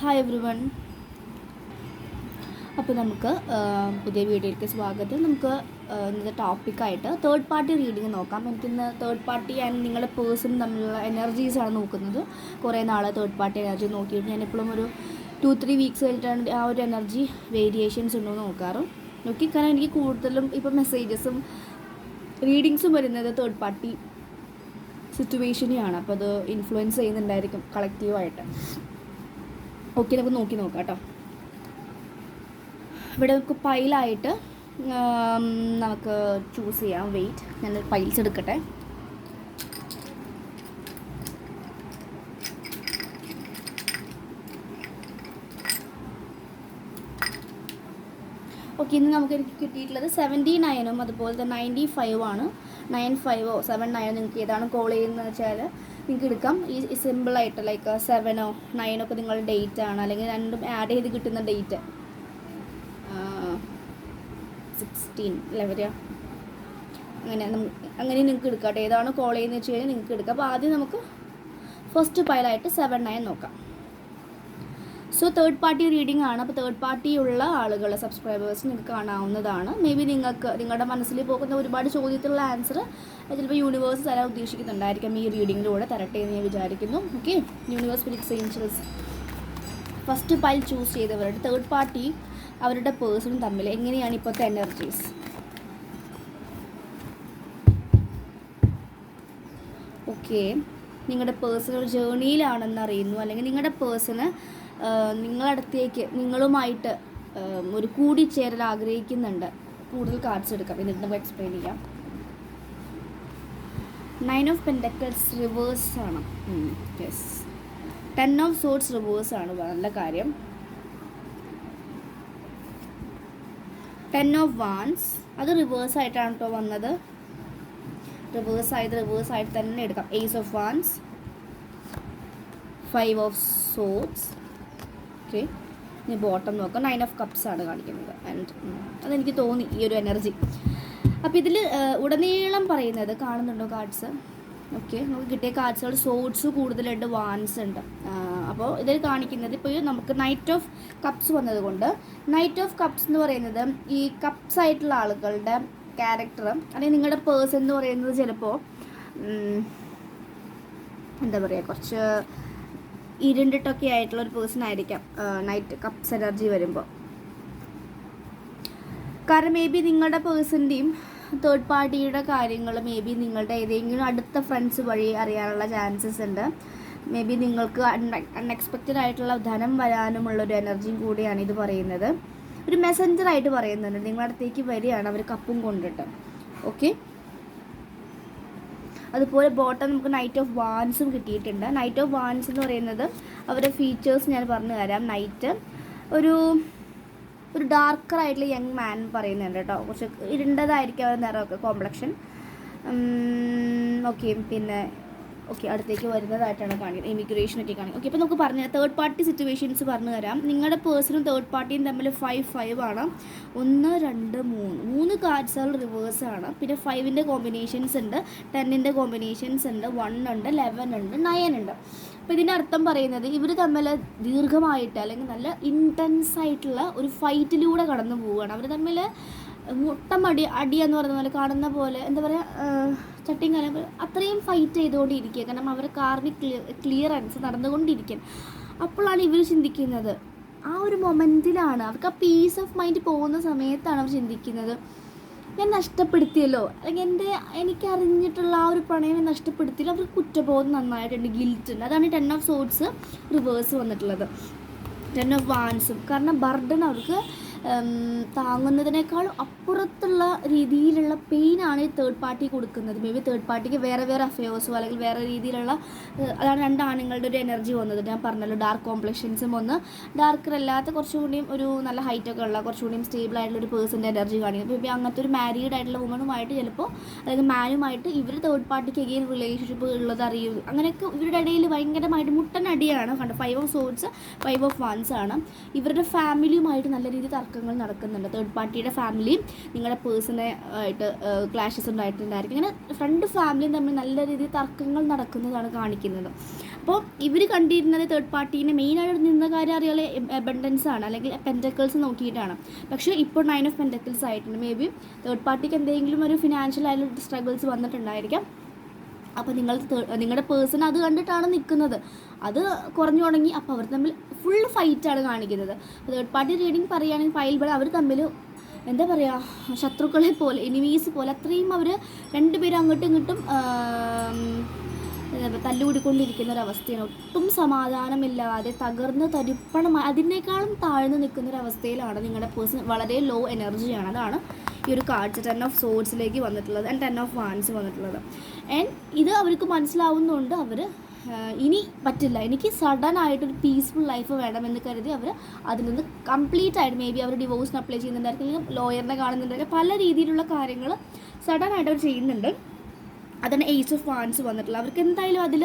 Hi every one അപ്പോൾ നമുക്ക് പുതിയ വീഡിയോയിലേക്ക് സ്വാഗതം. നമുക്ക് ഇന്നത്തെ ടോപ്പിക്കായിട്ട് തേർഡ് പാർട്ടി റീഡിങ് നോക്കാം. എനിക്കിന്ന് തേർഡ് പാർട്ടി ആൻഡ് നിങ്ങളുടെ പേഴ്സൺ തമ്മിലുള്ള എനർജീസാണ് നോക്കുന്നത്. കുറേ നാൾ തേർഡ് പാർട്ടി എനർജി നോക്കിയിട്ട് ഞാൻ എപ്പോഴും ഒരു ടു ത്രീ വീക്സ് കഴിഞ്ഞിട്ടാണ് ആ ഒരു എനർജി വേരിയേഷൻസ് ഉണ്ടോ എന്ന് നോക്കാറ്. നോക്കി എനിക്ക് കൂടുതലും ഇപ്പോൾ മെസ്സേജസും റീഡിങ്സും വരുന്നത് തേർഡ് പാർട്ടി സിറ്റുവേഷനെയാണ് അപ്പോൾ അത് ഇൻഫ്ലുവൻസ് ചെയ്യുന്നുണ്ടായിരിക്കും കളക്റ്റീവായിട്ട് ഓക്കെ നമുക്ക് നോക്കി നോക്കാം കേട്ടോ ഇവിടെ നമുക്ക് പൈലായിട്ട് നമുക്ക് ചൂസ് ചെയ്യാം. വെയിറ്റ് ഞാൻ പൈൽസ് എടുക്കട്ടെ. ഓക്കെ ഇന്ന് നമുക്ക് എനിക്ക് കിട്ടിയിട്ടുള്ളത് സെവന്റി നയനും അതുപോലെ തന്നെ നയന്റി ഫൈവ് ആണ്. നയൻ ഫൈവോ സെവൻ നയനോ നിങ്ങൾക്ക് ഏതാണ് കോൾ ചെയ്യുന്നത് വെച്ചാൽ നിങ്ങൾക്ക് എടുക്കാം. ഈ സിമ്പിളായിട്ട് ലൈക്ക് സെവനോ നയനോ ഒക്കെ നിങ്ങളുടെ ഡേറ്റ് ആണ്. അല്ലെങ്കിൽ രണ്ടും ആഡ് ചെയ്ത് കിട്ടുന്ന ഡേറ്റ് സിക്സ്റ്റീൻ അല്ലേ വരിക? അങ്ങനെ അങ്ങനെ നിങ്ങൾക്ക് എടുക്കാം. കേട്ടോ ഏതാണ് കോൾ ചെയ്യുന്നത് വെച്ച് കഴിഞ്ഞാൽ നിങ്ങൾക്ക് എടുക്കാം. അപ്പോൾ ആദ്യം നമുക്ക് ഫസ്റ്റ് പൈലായിട്ട് സെവൻ നയൻ നോക്കാം. സോ തേർഡ് പാർട്ടി റീഡിംഗ് ആണ്. അപ്പോൾ തേർഡ് പാർട്ടി ഉള്ള ആളുകൾ സബ്സ്ക്രൈബേഴ്സ് നിങ്ങൾക്ക് കാണാവുന്നതാണ്. മേ ബി നിങ്ങൾക്ക് നിങ്ങളുടെ മനസ്സിൽ പോകുന്ന ഒരുപാട് ചോദ്യത്തിലുള്ള ആൻസർ ചിലപ്പോൾ യൂണിവേഴ്സ് തരാൻ ഉദ്ദേശിക്കുന്നുണ്ടായിരിക്കാം ഈ റീഡിങ്ങിലൂടെ തരട്ടെ എന്ന് ഞാൻ വിചാരിക്കുന്നു. ഓക്കെ യൂണിവേഴ്സ് ഫിലിക്സ് ഏഞ്ചൽസ് ഫസ്റ്റ് പൈൽ ചൂസ് ചെയ്തവരുടെ തേർഡ് പാർട്ടി അവരുടെ പേഴ്സണും തമ്മിൽ എങ്ങനെയാണ് ഇപ്പോഴത്തെ എനർജീസ് ഓക്കെ നിങ്ങളുടെ പേഴ്സണൽ ജേണിയിലാണെന്ന് അറിയുന്നു. അല്ലെങ്കിൽ നിങ്ങളുടെ പേഴ്സണ് നിങ്ങളടുത്തേക്ക് നിങ്ങളുമായിട്ട് ഒരു കൂടിച്ചേരൽ ആഗ്രഹിക്കുന്നുണ്ട്. കൂടുതൽ കാർഡ്സ് എടുക്കാം. എന്നിട്ട് നമുക്ക് എക്സ്പ്ലെയിൻ ചെയ്യാം. നയൻ ഓഫ് പെൻഡക്കൽസ് റിവേഴ്സ് ആണ്. Yes ten of swords reverse ആണ്. നല്ല കാര്യം. ടെൻ ഓഫ് വാൻസ് അത് റിവേഴ്സ് ആയിട്ടാണ് കേട്ടോ വന്നത്. റിവേഴ്സ് ആയത് റിവേഴ്സ് ആയിട്ട് തന്നെ എടുക്കാം. Ace of wands five of swords okay ഇനി ബോട്ടം നോക്കാം. നയൻ ഓഫ് കപ്സ് ആണ് കാണിക്കുന്നത്. ആൻഡ് അതെനിക്ക് തോന്നി ഈ ഒരു എനർജി അപ്പോൾ ഇതിൽ ഉടനീളം പറയുന്നത് കാണുന്നുണ്ടോ കാർഡ്സ് ഓക്കെ നമുക്ക് കിട്ടിയ കാർഡ്സുകൾ സോഡ്സ് കൂടുതലുണ്ട് വാൻസ് ഉണ്ട്. അപ്പോൾ ഇതിൽ കാണിക്കുന്നത് ഇപ്പോൾ നമുക്ക് നൈറ്റ് ഓഫ് കപ്സ് വന്നതുകൊണ്ട് നൈറ്റ് ഓഫ് കപ്സ് എന്ന് പറയുന്നത് ഈ കപ്സ് ആയിട്ടുള്ള ആളുകളുടെ ക്യാരക്ടർ അല്ലെങ്കിൽ നിങ്ങളുടെ പേഴ്സൺ എന്ന് പറയുന്നത് ചിലപ്പോൾ എന്താ പറയുക കുറച്ച് ഇരുണ്ടിട്ടൊക്കെ ആയിട്ടുള്ള ഒരു പേഴ്സൺ ആയിരിക്കാം നൈറ്റ് കപ്സ് എനർജി വരുമ്പോൾ കാരണം മേ ബി നിങ്ങളുടെ പേഴ്സന്റെയും തേർഡ് പാർട്ടിയുടെ കാര്യങ്ങൾ മേ ബി നിങ്ങളുടെ ഏതെങ്കിലും അടുത്ത ഫ്രണ്ട്സ് വഴി അറിയാനുള്ള ചാൻസസ് ഉണ്ട്. മേ ബി നിങ്ങൾക്ക് അൺഎക്സ്പെക്റ്റഡ് ആയിട്ടുള്ള ധനം വരാനുമുള്ള ഒരു എനർജിയും കൂടിയാണ് ഇത് പറയുന്നത്. ഒരു മെസ്സഞ്ചറായിട്ട് പറയുന്നുണ്ട്. നിങ്ങളുടെ അടുത്തേക്ക് വരികയാണ് അവർ കപ്പും കൊണ്ടിട്ട്. ഓക്കെ അതുപോലെ ബോട്ടം നമുക്ക് നൈറ്റ് ഓഫ് വാൻസും കിട്ടിയിട്ടുണ്ട്. നൈറ്റ് ഓഫ് വാൻസ് എന്ന് പറയുന്നത് അവരുടെ ഫീച്ചേഴ്സ് ഞാൻ പറഞ്ഞു തരാം. നൈറ്റ് ഒരു ഒരു ഡാർക്കർ ആയിട്ടുള്ള യങ് മാൻ പറയുന്നുണ്ട് കേട്ടോ. കുറച്ച് ഇരുണ്ടതായിരിക്കും അവരുടെ നിറമൊക്കെ കോംപ്ലക്ഷൻ ഓക്കെ പിന്നെ ഓക്കെ അടുത്തേക്ക് വരുന്നതായിട്ടാണ് കാണിക്കുന്നത്. ഇമിഗ്രേഷൻ ഒക്കെ കാണിക്കുന്നത്. ഓക്കെ അപ്പോൾ നമുക്ക് പറഞ്ഞു തേർഡ് പാർട്ടി സിറ്റുവേഷൻസ് പറഞ്ഞു തരാം. നിങ്ങളുടെ പേഴ്സണും തേർഡ് പാർട്ടിയും തമ്മിൽ ഫൈവ് ഫൈവ് ആണ്. ഒന്ന് രണ്ട് മൂന്ന്. മൂന്ന് കാർഡ്സുകൾ റിവേഴ്സ് ആണ്. പിന്നെ ഫൈവിന്റെ കോമ്പിനേഷൻസ് ഉണ്ട്. ടെന്നിന്റെ കോമ്പിനേഷൻസ് ഉണ്ട്. വൺ ഉണ്ട് ലെവൻ ഉണ്ട് നയൻ ഉണ്ട്. അപ്പോൾ ഇതിന്റെ അർത്ഥം പറയുന്നത് ഇവർ തമ്മിൽ ദീർഘമായിട്ട് അല്ലെങ്കിൽ നല്ല ഇന്റൻസ് ആയിട്ടുള്ള ഒരു ഫൈറ്റിലൂടെ കടന്നു പോവുകയാണ്. അവർ തമ്മിൽ മുട്ടമടി അടി എന്ന് പറയുന്ന പോലെ കാണുന്ന പോലെ എന്താ പറയുക ചട്ടിയും കാലം അത്രയും ഫൈറ്റ് ചെയ്തുകൊണ്ടിരിക്കുക. കാരണം അവർ കാറിന് ക്ലിയറൻസ് നടന്നുകൊണ്ടിരിക്കും അപ്പോഴാണ് ഇവർ ചിന്തിക്കുന്നത്. ആ ഒരു മൊമെന്റിലാണ് അവർക്ക് ആ പീസ് ഓഫ് മൈൻഡ് പോകുന്ന സമയത്താണ് അവർ ചിന്തിക്കുന്നത്. ഞാൻ നഷ്ടപ്പെടുത്തിയല്ലോ. അല്ലെങ്കിൽ എന്റെ എനിക്കറിഞ്ഞിട്ടുള്ള ആ ഒരു പ്രണയം നഷ്ടപ്പെടുത്തിയല്ലോ. അവർക്ക് കുറ്റബോധം നന്നായിട്ടുണ്ട്. ഗിൽറ്റ് ഉണ്ട്. അതാണ് ടെൻ ഓഫ് സോഡ്സ് റിവേഴ്സ് വന്നിട്ടുള്ളത്. ടെൻ ഓഫ് വാൻസും കാരണം ബർഡൻ അവർക്ക് ഉം, താങ്ങുന്നതിനേക്കാൾ അപ്പുറത്തുള്ള രീതിയിലുള്ള പെയിനാണ് ഈ തേർഡ് പാർട്ടി കൊടുക്കുന്നത്. മേ ബി തേർഡ് പാർട്ടിക്ക് വേറെ വേറെ അഫയേഴ്സോ അല്ലെങ്കിൽ വേറെ രീതിയിലുള്ള അതാണ് രണ്ട് ആണുങ്ങളുടെ ഒരു എനർജി വന്നത്. ഞാൻ പറഞ്ഞല്ലോ ഡാർക്ക് കോംപ്ലക്ഷൻസും ഒന്ന്. ഡാർക്കർ അല്ലാത്ത കുറച്ചുകൂടിയും ഒരു നല്ല ഹൈറ്റ് ഒക്കെ ഉള്ള കുറച്ചുകൂടിയും സ്റ്റേബിൾ ആയിട്ടുള്ള ഒരു പേഴ്സന്റെ എനർജി കാണിക്കും ബി അങ്ങനത്തെ ഒരു മാരീഡ് ആയിട്ടുള്ള വുമണുമായിട്ട് ചിലപ്പോൾ അല്ലെങ്കിൽ മാനുമായിട്ട് ഇവർ തേർഡ് പാർട്ടിക്ക് എഗെയിൻ റിലേഷൻഷിപ്പ് ഉള്ളത് അറിയും. അങ്ങനെയൊക്കെ ഇവരുടെ ഇടയിൽ ഭയങ്കരമായിട്ട് മുട്ടനടിയാണ് കണ്ടോ? Five of swords five of wands ആണ്. ഇവരുടെ ഫാമിലിയുമായിട്ട് നല്ല രീതിയിൽ തർക്കങ്ങൾ നടക്കുന്നുണ്ട്. തേർഡ് പാർട്ടിയുടെ ഫാമിലിയും നിങ്ങളുടെ പേഴ്സണെ ആയിട്ട് ക്ലാഷസ് ഉണ്ടായിട്ടുണ്ടായിരിക്കും. ഇങ്ങനെ ഫ്രണ്ട് ഫാമിലിയും തമ്മിൽ നല്ല രീതിയിൽ തർക്കങ്ങൾ നടക്കുന്നതാണ് കാണിക്കുന്നത്. അപ്പോൾ ഇവർ കണ്ടിരുന്നത് തേർഡ് പാർട്ടീനെ മെയിനായിട്ട് നിന്ന കാര്യം അറിയാതെ എബൻഡൻസ് ആണ്. അല്ലെങ്കിൽ പെന്റക്കിൾസ് നോക്കിയിട്ടാണ്. പക്ഷേ ഇപ്പോൾ നയൻ ഓഫ് പെന്റക്കിൾസ് ആയിട്ടുണ്ട്. മേ ബി തേർഡ് പാർട്ടിക്ക് എന്തെങ്കിലും ഒരു ഫിനാൻഷ്യൽ ആയിട്ടുള്ള സ്ട്രഗിൾസ് വന്നിട്ടുണ്ടായിരിക്കാം. അപ്പോൾ നിങ്ങൾ നിങ്ങളുടെ പേഴ്സൺ അത് കണ്ടിട്ടാണ് നിൽക്കുന്നത് അത് കുറഞ്ഞു തുടങ്ങി അപ്പോൾ അവർ തമ്മിൽ ഫുൾ ഫൈറ്റാണ് കാണിക്കുന്നത്. തേർഡ് പാർട്ടി റീഡിങ് പറയുകയാണെങ്കിൽ ഫയൽ അവർ തമ്മിൽ എന്താ പറയുക ശത്രുക്കളെ പോലെ എനിമീസ് പോലെ അത്രയും അവർ രണ്ടുപേരും അങ്ങോട്ടും ഇങ്ങോട്ടും തല്ലുകൂടിക്കൊണ്ടിരിക്കുന്ന ഒരവസ്ഥയാണ് ഒട്ടും സമാധാനമില്ലാതെ തകർന്ന് തരിപ്പണം അതിനേക്കാളും താഴ്ന്നു നിൽക്കുന്ന ഒരു അവസ്ഥയിലാണ് നിങ്ങളുടെ പേഴ്സൺ വളരെ ലോ എനർജിയാണ് അതാണ് ഈ ഒരു കാർഡ്സ് ടെൻ ഓഫ് സോഴ്സിലേക്ക് വന്നിട്ടുള്ളത് ആൻഡ് ടെൻ ഓഫ് വാൻസ് വന്നിട്ടുള്ളത്. ആൻഡ് ഇത് അവർക്ക് മനസ്സിലാവുന്നതുകൊണ്ട് അവർ ഇനി പറ്റില്ല. എനിക്ക് സഡൻ ആയിട്ടൊരു പീസ്ഫുൾ ലൈഫ് വേണമെന്ന് കരുതി അവർ അതിൽ നിന്ന് കംപ്ലീറ്റ് ആയിട്ട് മേ ബി അവർ ഡിവോഴ്സിന് അപ്ലൈ ചെയ്യുന്നുണ്ടായിരിക്കും ലോയറിനെ കാണുന്നുണ്ടായിരിക്കും. പല രീതിയിലുള്ള കാര്യങ്ങൾ സഡൻ ആയിട്ട് അവർ ചെയ്യുന്നുണ്ട്. അതാണ് ഏജ് ഓഫ് ഫാൻസ് വന്നിട്ടുള്ളത്. അവർക്ക് എന്തായാലും അതിൽ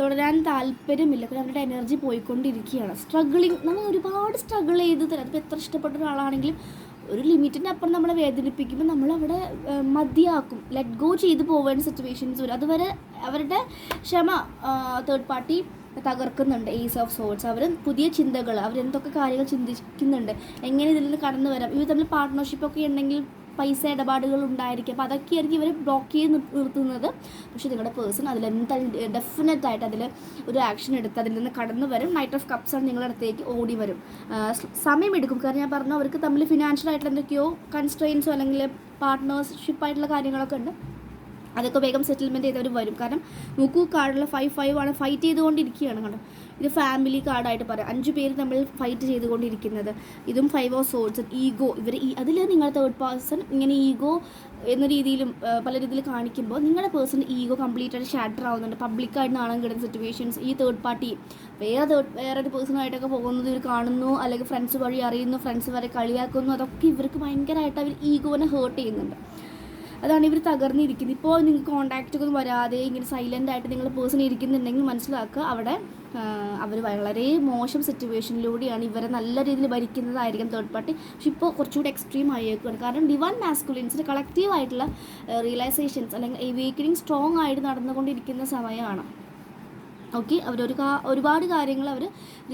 തുടരാൻ താല്പര്യമില്ല. കാരണം അവരുടെ എനർജി പോയിക്കൊണ്ടിരിക്കുകയാണ്. സ്ട്രഗിളിങ് നമ്മൾ ഒരുപാട് സ്ട്രഗിൾ ചെയ്ത് തരാം. അതിപ്പോൾ എത്ര ഇഷ്ടപ്പെട്ട ഒരാളാണെങ്കിലും ഒരു ലിമിറ്റിന്റെ അപ്പുറം നമ്മളെ വേദനിപ്പിക്കുമ്പോൾ നമ്മളവിടെ മതിയാക്കും. ലെറ്റ് ഗോ ചെയ്ത് പോവേണ്ട സിറ്റുവേഷൻസ് വരും. അതുവരെ അവരുടെ ക്ഷമ തേർഡ് പാർട്ടി തകർക്കുന്നുണ്ട്. ഏസ് ഓഫ് സോൾസ് അവർ പുതിയ ചിന്തകൾ അവരെന്തൊക്കെ കാര്യങ്ങൾ ചിന്തിക്കുന്നുണ്ട് എങ്ങനെ ഇതിൽ നിന്ന് കടന്നു വരാം ഇവർ തമ്മിൽ പാർട്ട്ണർഷിപ്പൊക്കെ ഉണ്ടെങ്കിൽ പൈസ ഇടപാടുകൾ ഉണ്ടായിരിക്കും. അപ്പോൾ അതൊക്കെയായിരിക്കും ഇവർ ബ്ലോക്ക് ചെയ്ത് നിർ- നിർത്തുന്നത്. പക്ഷേ നിങ്ങളുടെ പേഴ്സൺ അതിൽ എന്തായാലും ഡെഫിനറ്റ് ആയിട്ട് അതിൽ ഒരു ആക്ഷൻ എടുത്ത് അതിൽ നിന്ന് കടന്നു വരും. നൈറ്റ് ഓഫ് കപ്സ് ആണ് നിങ്ങളുടെ അടുത്തേക്ക് ഓടി വരും. സമയമെടുക്കും. കാരണം ഞാൻ പറഞ്ഞു അവർക്ക് തമ്മിൽ ഫിനാൻഷ്യൽ ആയിട്ടുള്ള എന്തൊക്കെയോ കൺസ്ട്രെയിൻസോ അല്ലെങ്കിൽ പാർട്ട്നർഷിപ്പ് ആയിട്ടുള്ള കാര്യങ്ങളൊക്കെ ഉണ്ട്. അതൊക്കെ വേഗം സെറ്റിൽമെന്റ് ചെയ്തവർ വരും. കാരണം നോക്കൂ കാർഡുള്ള ഫൈവ് ഫൈവ് ആണ്. ഫൈറ്റ് ചെയ്തുകൊണ്ടിരിക്കുകയാണ് കണ്ടോ. ഇത് ഫാമിലി കാർഡായിട്ട് പറയാം. അഞ്ച് പേര് തമ്മിൽ ഫൈറ്റ് ചെയ്തുകൊണ്ടിരിക്കുന്നത്. ഇതും ഫൈവ് ഓഫ് സോൾസ് ഈഗോ ഇവർ ഈ അതിൽ നിങ്ങൾ തേർഡ് പേഴ്സൺ ഇങ്ങനെ ഈഗോ എന്ന രീതിയിലും പല രീതിയിൽ കാണിക്കുമ്പോൾ നിങ്ങളുടെ പേഴ്സൺ ഈഗോ കംപ്ലീറ്റ് ആയിട്ട് ഷാറ്റർ ആവുന്നുണ്ട്. പബ്ലിക്കായിട്ട് നാണം കിടന്ന സിറ്റുവേഷൻസ് ഈ തേർഡ് പാർട്ടി വേറെ തേർഡ് വേറൊരു പേഴ്സണായിട്ടൊക്കെ പോകുന്നത് ഇവർ കാണുന്നു അല്ലെങ്കിൽ ഫ്രണ്ട്സ് വഴി അറിയുന്നു ഫ്രണ്ട്സ് വരെ കളിയാക്കുന്നു അതൊക്കെ ഇവർക്ക് ഭയങ്കരമായിട്ട് അവർ ഈഗോനെ ഹേർട്ട് ചെയ്യുന്നുണ്ട്. അതാണ് ഇവർ തകർന്നിരിക്കുന്നത്. ഇപ്പോൾ നിങ്ങൾക്ക് കോൺടാക്റ്റ് ഒന്നും വരാതെ ഇങ്ങനെ സൈലന്റ് ആയിട്ട് നിങ്ങൾ പേഴ്സൺ ഇരിക്കുന്നുണ്ടെങ്കിൽ മനസ്സിലാക്കുക അവിടെ അവർ വളരെ മോശം സിറ്റുവേഷനിലൂടെയാണ് ഇവരെ നല്ല രീതിയിൽ ഭരിക്കുന്നതായിരിക്കും തേർഡ് പാർട്ടി പക്ഷെ ഇപ്പോൾ കുറച്ചുകൂടി എക്സ്ട്രീം ആയേക്കുകയാണ് കാരണം ഡിവൈൻ മാസ്കുലിൻസിന് കളക്റ്റീവായിട്ടുള്ള റിയലൈസേഷൻസ് അല്ലെങ്കിൽ എവേക്കനിങ് സ്ട്രോങ് ആയിട്ട് നടന്നുകൊണ്ടിരിക്കുന്ന സമയമാണ്. ഓക്കെ അവരൊരു ഒരുപാട് കാര്യങ്ങൾ അവർ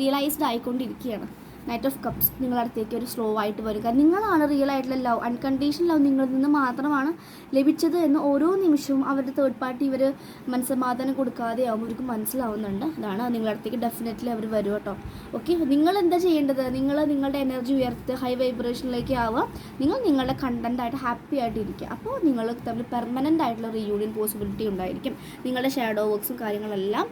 റിയലൈസ്ഡ് ആയിക്കൊണ്ടിരിക്കുകയാണ്. നൈറ്റ് ഓഫ് കപ്സ് നിങ്ങളുടെ അടുത്തേക്ക് ഒരു സ്ലോ ആയിട്ട് വരും. കാരണം നിങ്ങളാണ് റിയൽ ആയിട്ടുള്ള ലവ് അൺകണ്ടീഷണൽ ലവ് നിങ്ങളിൽ നിന്ന് മാത്രമാണ് ലഭിച്ചത് എന്ന് ഓരോ നിമിഷവും അവരുടെ തേർഡ് പാർട്ടി ഇവർ മനസ്സമാധാനം കൊടുക്കാതെ ആകുമ്പോൾ അവർക്ക് മനസ്സിലാവുന്നുണ്ട്. അതാണ് നിങ്ങളുടെ അടുത്തേക്ക് ഡെഫിനറ്റ്ലി അവർ വരും കേട്ടോ. ഓക്കെ നിങ്ങൾ എന്താ ചെയ്യേണ്ടത്? നിങ്ങൾ നിങ്ങളുടെ എനർജി ഉയർത്ത് ഹൈ വൈബ്രേഷനിലേക്ക് ആവുക. നിങ്ങൾ നിങ്ങളുടെ കണ്ടന്റ് ആയിട്ട് ഹാപ്പി ആയിട്ട് ഇരിക്കുക അപ്പോൾ നിങ്ങൾ തമ്മിൽ പെർമനന്റ് ആയിട്ടുള്ള റീയൂണിയൻ പോസിബിലിറ്റി ഉണ്ടായിരിക്കും. നിങ്ങളുടെ ഷാഡോ വർക്ക്സും കാര്യങ്ങളെല്ലാം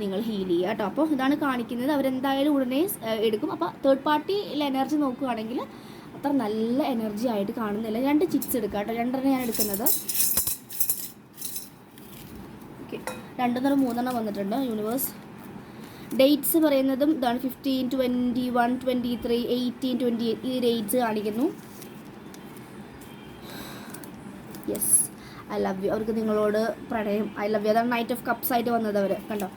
നിങ്ങൾ ഹീൽ ചെയ്യുക കേട്ടോ. അപ്പോൾ ഇതാണ് കാണിക്കുന്നത്. അവരെന്തായാലും ഉടനെ എടുക്കും. അപ്പോൾ തേർഡ് പാർട്ടിയിൽ എനർജി നോക്കുകയാണെങ്കിൽ അത്ര നല്ല എനർജി ആയിട്ട് കാണുന്നില്ല. രണ്ട് ചിക്സ് എടുക്കുക കേട്ടോ. രണ്ടെണ്ണം ഞാൻ എടുക്കുന്നത്. ഓക്കെ രണ്ടെണ്ണം മൂന്നെണ്ണം വന്നിട്ടുണ്ട്. യൂണിവേഴ്സ് ഡേറ്റ്സ് പറയുന്നതും ഇതാണ് fifteen twenty one twenty three eighteen twenty eight ഈ ഡേറ്റ്സ് കാണിക്കുന്നു. യെസ് ഐ ലവ് യു അവർക്ക് നിങ്ങളോട് പ്രണയം. ഐ ലവ് യു അതാണ് നൈറ്റ് ഓഫ് കപ്സ് ആയിട്ട് വന്നത് അവർ കണ്ടോ?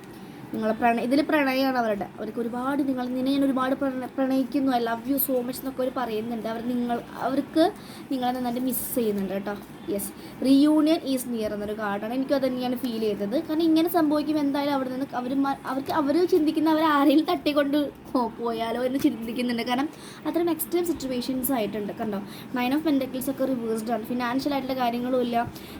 നിങ്ങളെ പ്രണയ ഇതിൽ പ്രണയമാണ് അവരുടെ. അവർക്ക് ഒരുപാട് നിങ്ങൾ നിന്നെ ഞാൻ ഒരുപാട് പ്രണ പ്രണയിക്കുന്നു. I love you so much എന്നൊക്കെ അവർ പറയുന്നുണ്ട്. അവർ നിങ്ങൾ അവർക്ക് നിങ്ങളെ നന്നായിട്ട് മിസ് ചെയ്യുന്നുണ്ട് കേട്ടോ. യെസ് റീയൂണിയൻ ഈസ് നിയർ എന്നൊരു കാർഡാണ് എനിക്കും അത് തന്നെയാണ് ഫീൽ ചെയ്തത്. കാരണം ഇങ്ങനെ സംഭവിക്കും എന്തായാലും അവിടെ നിന്ന് അവർ അവർക്ക് അവർ ചിന്തിക്കുന്ന അവർ ആരെങ്കിലും തട്ടിക്കൊണ്ട് പോയാലോ എന്ന് ചിന്തിക്കുന്നുണ്ട്. കാരണം അത്രയും എക്സ്ട്രീം സിറ്റുവേഷൻസ് ആയിട്ടുണ്ട് കണ്ടോ? നയൻ ഓഫ് പെൻഡക്കിൾസ് ഒക്കെ റിവേഴ്സ്ഡ് ആണ്. ഫിനാൻഷ്യൽ ആയിട്ടുള്ള കാര്യങ്ങളുമില്ല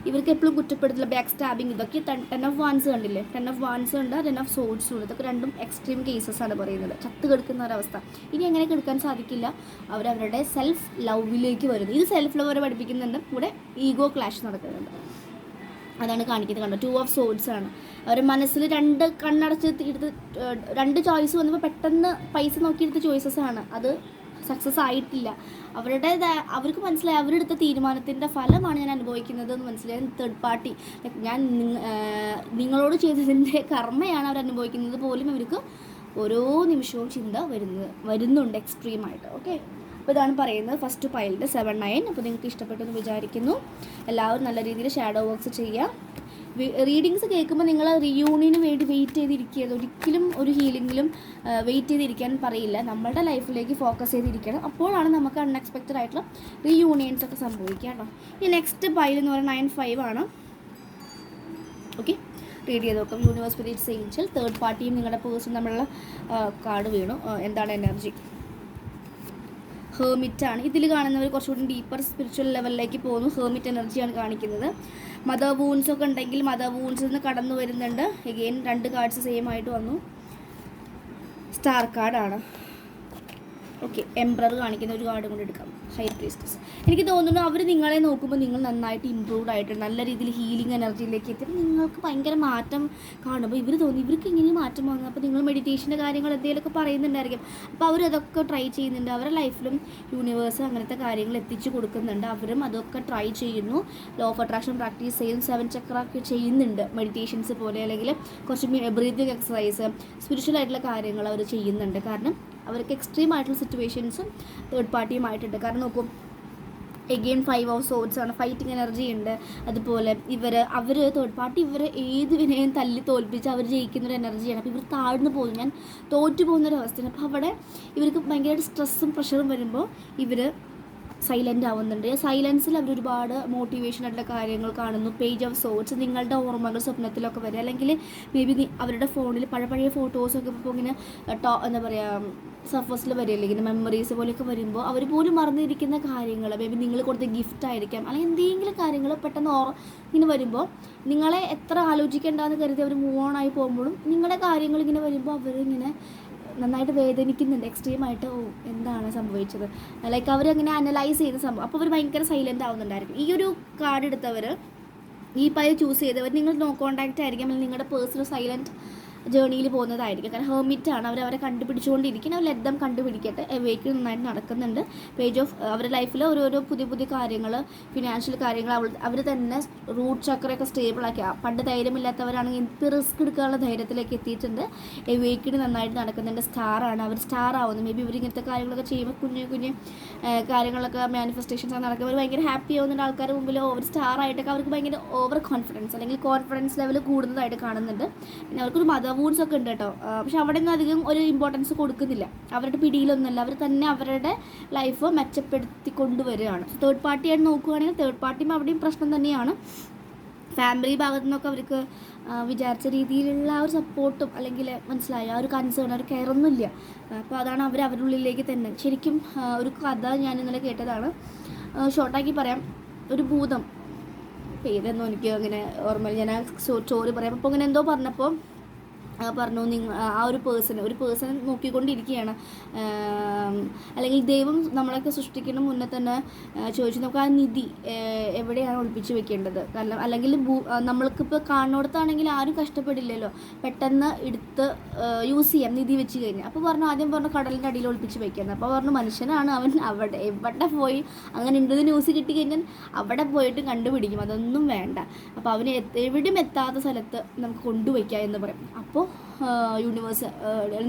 ഇവർക്ക് എപ്പോഴും കുറ്റപ്പെടുത്തില്ല. ബാക്ക് സ്റ്റാബിങ് ഇതൊക്കെ ടെൻ ഓഫ് വാൻസ് കണ്ടില്ലേ? ടെൻ ഓഫ് വാൻസ് ഉണ്ട്. ടെൻ ഓഫ് സോഡ്സും ഉണ്ട്. ഇതൊക്കെ രണ്ടും എക്സ്ട്രീം കേസസ് ആണ് പറയുന്നത്. ചത്ത് കിടക്കുന്ന ഒരവസ്ഥ. ഇനി എങ്ങനെ കിടക്കാൻ സാധിക്കില്ല? അവരവരുടെ സെൽഫ് ലവിലേക്ക് വരുന്നു. ഇത് സെൽഫ് ലവ് അവരെ പഠിപ്പിക്കുന്നുണ്ട്. കൂടെ ഈഗോ ക്ലാഷ് നടക്കുന്നുണ്ട്. അതാണ് കാണിക്കുന്നത്. കണ്ടോ? ടു ഓഫ് സോഡ്സ് ആണ്. അവർ മനസ്സിൽ രണ്ട് കണ്ണടച്ച് എടുത്ത് രണ്ട് ചോയ്സ് വന്നപ്പോൾ പെട്ടെന്ന് പൈസ നോക്കിയെടുത്ത ചോയ്സസ് ആണ്. അത് സക്സസ് ആയിട്ടില്ല. അവരുടെ അവർക്ക് മനസ്സിലായി. അവരെടുത്ത തീരുമാനത്തിന്റെ ഫലമാണ് ഞാൻ അനുഭവിക്കുന്നത് എന്ന് മനസ്സിലായി. തേർഡ് പാർട്ടി ഞാൻ നിങ്ങളോട് ചെയ്തതിന്റെ കർമ്മയാണ് അവർ അനുഭവിക്കുന്നത്. പോലും അവർക്ക് ഓരോ നിമിഷവും ചിന്ത വരുന്നത് വരുന്നുണ്ട് എക്സ്ട്രീമായിട്ട് ഓക്കെ അപ്പോൾ ഇതാണ് പറയുന്നത് ഫസ്റ്റ് പൈലിന്റെ സെവൻ നയൻ അപ്പോൾ നിങ്ങൾക്ക് ഇഷ്ടപ്പെട്ടെന്ന് വിചാരിക്കുന്നു. എല്ലാവരും നല്ല രീതിയിൽ ഷാഡോ വർക്ക്സ് ചെയ്യാം. റീഡിങ്സ് കേൾക്കുമ്പോൾ നിങ്ങൾ റിയൂണിയന് വേണ്ടി വെയിറ്റ് ചെയ്തിരിക്കുക ഒരിക്കലും ഒരു ഹീലിംഗിലും വെയിറ്റ് ചെയ്തിരിക്കാൻ പറയില്ല. നമ്മളുടെ ലൈഫിലേക്ക് ഫോക്കസ് ചെയ്തിരിക്കണം. അപ്പോഴാണ് നമുക്ക് അൺഎക്സ്പെക്റ്റഡ് ആയിട്ടുള്ള റീയൂണിയൻസ് ഒക്കെ സംഭവിക്കുക കേട്ടോ. ഈ നെക്സ്റ്റ് പൈൽ എന്ന് പറയുന്നത് നയൻ ഫൈവ് ആണ്. ഓക്കെ റീഡ് ചെയ്ത് നോക്കാം. യൂണിവേഴ്സ് സ്പിരിറ്റ്സ് ഏഞ്ചൽ തേർഡ് പാർട്ടിയും നിങ്ങളുടെ പേഴ്സൺ തമ്മിലുള്ള കാർഡ് വീണു. എന്താണ് എനർജി ഹേമിറ്റാണ് ഇതിൽ കാണുന്നവർ കുറച്ചുകൂടി ഡീപ്പർ സ്പിരിച്വൽ ലെവലിലേക്ക് പോകുന്നു. ഹേമിറ്റ് എനർജിയാണ് കാണിക്കുന്നത്. മദർ വൂൺസ് ഒക്കെ ഉണ്ടെങ്കിൽ മദർ വൂൺസിൽ നിന്ന് കടന്നു വരുന്നുണ്ട്. എഗെയിൻ രണ്ട് കാർഡ്സ് സെയിം ആയിട്ട് വന്നു. സ്റ്റാർ കാർഡാണ് ഓക്കെ എംബ്രർ കാണിക്കുന്ന ഒരു കാർഡും കൂടി എടുക്കാം. ഹൈ പ്രീസ്റ്റസ് എനിക്ക് തോന്നുന്നു അവർ നിങ്ങളെ നോക്കുമ്പോൾ നിങ്ങൾ നന്നായിട്ട് ഇമ്പ്രൂവ്ഡ് ആയിട്ട് നല്ല രീതിയിൽ ഹീലിംഗ് എനർജിയിലേക്ക് എത്തി നിങ്ങൾക്ക് ഭയങ്കര മാറ്റം കാണുമ്പോൾ ഇവർ തോന്നി ഇവർക്ക് ഇങ്ങനെ മാറ്റം വന്നു. അപ്പോൾ നിങ്ങൾ മെഡിറ്റേഷന്റെ കാര്യങ്ങൾ എന്തെങ്കിലുമൊക്കെ പറയുന്നുണ്ടായിരിക്കും. അപ്പോൾ അവരതൊക്കെ ട്രൈ ചെയ്യുന്നുണ്ട്. അവരുടെ ലൈഫിലും യൂണിവേഴ്സ് അങ്ങനത്തെ കാര്യങ്ങൾ എത്തിച്ചു കൊടുക്കുന്നുണ്ട്. അവരും അതൊക്കെ ട്രൈ ചെയ്യുന്നു. ലോ ഓഫ് അട്രാക്ഷൻ പ്രാക്ടീസ് ചെയ്യും സെവൻ ചക്ര ഒക്കെ ചെയ്യുന്നുണ്ട്. മെഡിറ്റേഷൻസ് പോലെ അല്ലെങ്കിൽ കുറച്ച് ബ്രീതിങ് എക്സസൈസ് സ്പിരിച്വൽ ആയിട്ടുള്ള കാര്യങ്ങൾ അവർ ചെയ്യുന്നുണ്ട്. കാരണം അവർക്ക് എക്സ്ട്രീം ആയിട്ടുള്ള സിറ്റുവേഷൻസും തേർഡ് പാർട്ടിയുമായിട്ടുണ്ട് കാരണം നോക്കൂ എഗെയിൻ ഫൈവ് ഓഫ് സോഡ്സ് ആണ്. ഫൈറ്റിംഗ് എനർജി ഉണ്ട്. അതുപോലെ ഇവർ അവർ തേർഡ് പാർട്ടി ഇവർ ഏത് വിനയം തല്ലി തോൽപ്പിച്ച് അവർ ജയിക്കുന്നൊരു എനർജിയാണ് അപ്പോൾ ഇവർ താഴ്ന്നു പോകും. ഞാൻ തോറ്റു പോകുന്ന അവസ്ഥയാണ്. അപ്പോൾ അവിടെ ഇവർക്ക് ഭയങ്കരമായിട്ട് സ്ട്രെസ്സും പ്രഷറും വരുമ്പോൾ ഇവർ സൈലന്റ് ആവുന്നുണ്ട്. സൈലൻസിൽ അവർ ഒരുപാട് മോട്ടിവേഷൻ ആയിട്ടുള്ള കാര്യങ്ങൾ കാണുന്നു. പേജ് ഓഫ് സോട്സ് നിങ്ങളുടെ ഓർമ്മകൾ സ്വപ്നത്തിലൊക്കെ വരെ. അല്ലെങ്കിൽ മേ ബി അവരുടെ ഫോണിൽ പഴയ പഴയ ഫോട്ടോസൊക്കെ ഇപ്പോൾ ഇങ്ങനെ ടോ എന്താ പറയുക സർഫസിൽ വരില്ലേ? ഇങ്ങനെ മെമ്മറീസ് പോലെയൊക്കെ വരുമ്പോൾ അവർ പോലും മറന്നിരിക്കുന്ന കാര്യങ്ങൾ മേ ബി നിങ്ങൾ കൊടുത്ത ഗിഫ്റ്റ് ആയിരിക്കാം. അല്ലെങ്കിൽ എന്തെങ്കിലും കാര്യങ്ങൾ പെട്ടെന്ന് ഓർ ഇങ്ങനെ വരുമ്പോൾ നിങ്ങളെ എത്ര ആലോചിക്കേണ്ടെന്ന് കരുതി അവർ മൂവ് ഓൺ ആയി പോകുമ്പോഴും നിങ്ങളുടെ കാര്യങ്ങൾ ഇങ്ങനെ വരുമ്പോൾ അവരിങ്ങനെ നന്നായിട്ട് വേദനിക്കുന്നുണ്ട് എക്സ്ട്രീമായിട്ട് ഓ എന്താണ് സംഭവിച്ചത്? ലൈക്ക് അവരങ്ങനെ അനലൈസ് ചെയ്ത സംഭവം. അപ്പോൾ അവർ ഭയങ്കര സൈലന്റ് ആവുന്നുണ്ടായിരിക്കും ഈ ഒരു കാർഡ് എടുത്തവർ ഈ പയ്യെ ചൂസ് ചെയ്തവർ നിങ്ങൾ നോ കോൺടാക്റ്റ് ആയിരിക്കും അല്ലെങ്കിൽ നിങ്ങളുടെ പേഴ്സണൽ സൈലന്റ് ജേണിയിൽ പോകുന്നതായിരിക്കും. കാരണം ഹെർമിറ്റ് ആണ്. അവർ അവരെ കണ്ടുപിടിച്ചുകൊണ്ടിരിക്കും. അവർ ലബ്ധം കണ്ടുപിടിക്കട്ടെ. എവേക്ക് നന്നായിട്ട് നടക്കുന്നുണ്ട്. പേജ് ഓഫ് അവരുടെ ലൈഫിൽ ഓരോരോ പുതിയ പുതിയ കാര്യങ്ങൾ ഫിനാൻഷ്യൽ കാര്യങ്ങൾ അവൾ അവർ തന്നെ റൂട്ട് ചക്രയൊക്കെ സ്റ്റേബിളാക്കി പണ്ട് ധൈര്യമില്ലാത്തവരാണെങ്കിൽ എന്ത് റിസ്ക് എടുക്കാനുള്ള ധൈര്യത്തിലേക്ക് എത്തിയിട്ടുണ്ട്. എവേക്കിന് നന്നായിട്ട് നടക്കുന്നുണ്ട്. സ്റ്റാറാണ് അവർ സ്റ്റാർ ആവുന്നു. മേ ബി ഇവർ ഇങ്ങനത്തെ കാര്യങ്ങളൊക്കെ ചെയ്യുമ്പോൾ കുഞ്ഞു കുഞ്ഞു കാര്യങ്ങളൊക്കെ മാനിഫെസ്റ്റേഷൻസ് ആണ് നടക്കുമ്പോൾ അവർ ഭയങ്കര ഹാപ്പി ആവുന്നുണ്ട്. ആൾക്കാരുടെ മുമ്പിൽ ഓവർ സ്റ്റാർ ആയിട്ടൊക്കെ അവർക്ക് ഭയങ്കര ഓവർ കോൺഫിഡൻസ് അല്ലെങ്കിൽ കോൺഫിഡൻസ് ലെവൽ കൂടുന്നതായിട്ട് കാണുന്നുണ്ട്. പിന്നെ അവർക്കൊരു മദർ വൂൺസ് ഒക്കെ ഉണ്ട് കേട്ടോ. പക്ഷെ അവിടെ ഒന്നും അധികം ഒരു ഇമ്പോർട്ടൻസ് കൊടുക്കുന്നില്ല. അവരുടെ പിടിയിലൊന്നുമല്ല. അവർ തന്നെ അവരുടെ ലൈഫ് മെച്ചപ്പെടുത്തി കൊണ്ടുവരികയാണ്. തേർഡ് പാർട്ടി പാർട്ടിയായിട്ട് നോക്കുകയാണെങ്കിൽ തേർഡ് പാർട്ടിയും അവിടെയും പ്രശ്നം തന്നെയാണ്. ഫാമിലി ഭാഗത്തു നിന്നൊക്കെ അവർക്ക് വിചാരിച്ച രീതിയിലുള്ള ആ ഒരു സപ്പോർട്ടും അല്ലെങ്കിൽ മനസ്സിലായ ആ ഒരു കൺസേൺ ഒരു കെയർ ഒന്നും അപ്പോൾ അതാണ് അവർ അവരുടെ ഉള്ളിലേക്ക് തന്നെ. ശരിക്കും ഒരു കഥ ഞാൻ ഇന്നലെ കേട്ടതാണ്. ഷോർട്ടാക്കി പറയാം. ഒരു ഭൂതം. പേരെന്നോ എനിക്ക് അങ്ങനെ ഓർമ്മയില്ല. ഞാൻ ആ ചോറ് പറയാം. അപ്പോൾ അങ്ങനെ എന്തോ പറഞ്ഞപ്പോൾ ആ, പറഞ്ഞു നിങ്ങൾ ആ ഒരു പേഴ്സൺ ഒരു പേഴ്സൺ നോക്കിക്കൊണ്ടിരിക്കുകയാണ്. അല്ലെങ്കിൽ ദൈവം നമ്മളൊക്കെ സൃഷ്ടിക്കുന്ന മുന്നേ തന്നെ ചോദിച്ചു നമുക്ക് ആ നിധി എവിടെയാണ് ഒളിപ്പിച്ച് വെക്കേണ്ടത്? കാരണം അല്ലെങ്കിൽ ഭൂ നമ്മൾക്കിപ്പോൾ കാണുന്നിടത്താണെങ്കിൽ ആരും കഷ്ടപ്പെടില്ലല്ലോ. പെട്ടെന്ന് എടുത്ത് യൂസ് ചെയ്യാം നിധി വെച്ച് കഴിഞ്ഞാൽ അപ്പോൾ പറഞ്ഞു ആദ്യം പറഞ്ഞു കടലിന്റെ അടിയിൽ ഒളിപ്പിച്ച് വെക്കുന്നത് അപ്പോൾ പറഞ്ഞു മനുഷ്യനാണ് അവൻ അവിടെ എവിടെ പോയി? അങ്ങനെ ഉണ്ടെന്ന് ന്യൂസ് കിട്ടിക്കഴിഞ്ഞാൽ അവിടെ പോയിട്ട് കണ്ടുപിടിക്കും. അതൊന്നും വേണ്ട. അപ്പോൾ അവന് എവിടെയും എത്താത്ത സ്ഥലത്ത് നമുക്ക് കൊണ്ടുവയ്ക്കാം എന്ന് പറയും. അപ്പോൾ യൂണിവേഴ്സ്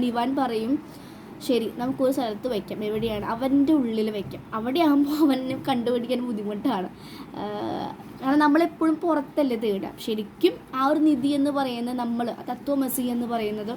നിവാൻ പറയും ശരി നമുക്കൊരു സ്ഥലത്ത് വയ്ക്കാം എവിടെയാണ്? അവന്റെ ഉള്ളിൽ വയ്ക്കാം അവിടെയാകുമ്പോൾ അവനെ കണ്ടുപിടിക്കാൻ ബുദ്ധിമുട്ടാണ്. കാരണം നമ്മളെപ്പോഴും പുറത്തല്ലേ തേടുക. ശരിക്കും ആ ഒരു നിധി എന്ന് പറയുന്നത് നമ്മൾ തത്വമസി എന്ന് പറയുന്നത്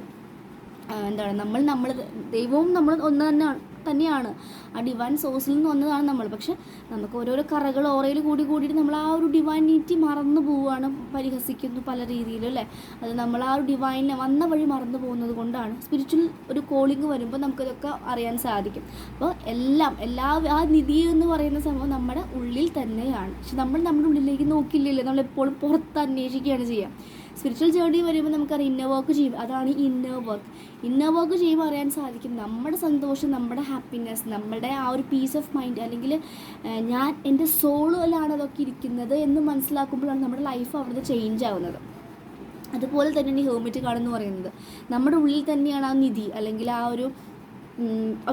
എന്താണ് നമ്മൾ നമ്മൾ ദൈവവും നമ്മൾ ഒന്ന് തന്നെ തന്നെയാണ്. ആ ഡിവൈൻ സോഴ്സിൽ നിന്ന് വന്നതാണ് നമ്മൾ. പക്ഷെ നമുക്ക് ഓരോരോ കറകൾ ഓറയിൽ കൂടി കൂടിയിട്ട് നമ്മൾ ആ ഒരു ഡിവൈനിറ്റി മറന്നു പോവുകയാണ് പരിഹസിക്കുന്നു പല രീതിയിലും അല്ലേ? അത് നമ്മൾ ആ ഒരു ഡിവൈനെ വന്ന വഴി മറന്നു പോകുന്നത് കൊണ്ടാണ് സ്പിരിച്വൽ ഒരു കോളിംഗ് വരുമ്പോൾ നമുക്കിതൊക്കെ അറിയാൻ സാധിക്കും. അപ്പോൾ എല്ലാം എല്ലാ ആ നിധി എന്ന് പറയുന്ന സംഭവം നമ്മുടെ ഉള്ളിൽ തന്നെയാണ്. പക്ഷെ നമ്മൾ നമ്മുടെ ഉള്ളിലേക്ക് നോക്കില്ലല്ലോ നമ്മൾ എപ്പോഴും പുറത്ത് അന്വേഷിക്കുകയാണ് ചെയ്യുക. സ്പിരിച്വൽ ജേർണി വരുമ്പോൾ നമുക്കറിയാം ഇന്നർ വർക്ക് ചെയ്യും. അതാണ് ഇന്നർ വർക്ക് ഇന്നർ വർക്ക് ചെയ്യുമ്പോൾ അറിയാൻ സാധിക്കും നമ്മുടെ സന്തോഷം നമ്മുടെ ഹാപ്പിനെസ് നമ്മുടെ ആ ഒരു പീസ് ഓഫ് മൈൻഡ് അല്ലെങ്കിൽ ഞാൻ എന്റെ സോളിലാണ് അതൊക്കെ ഇരിക്കുന്നത് എന്ന് മനസ്സിലാക്കുമ്പോഴാണ് നമ്മുടെ ലൈഫ് അവിടുത്തെ ചേഞ്ച് ആവുന്നത്. അതുപോലെ തന്നെയാണ് ഈ ഹേർമിറ്റ് കാർഡ് എന്ന് പറയുന്നത്. നമ്മുടെ ഉള്ളിൽ തന്നെയാണ് ആ നിധി അല്ലെങ്കിൽ ആ ഒരു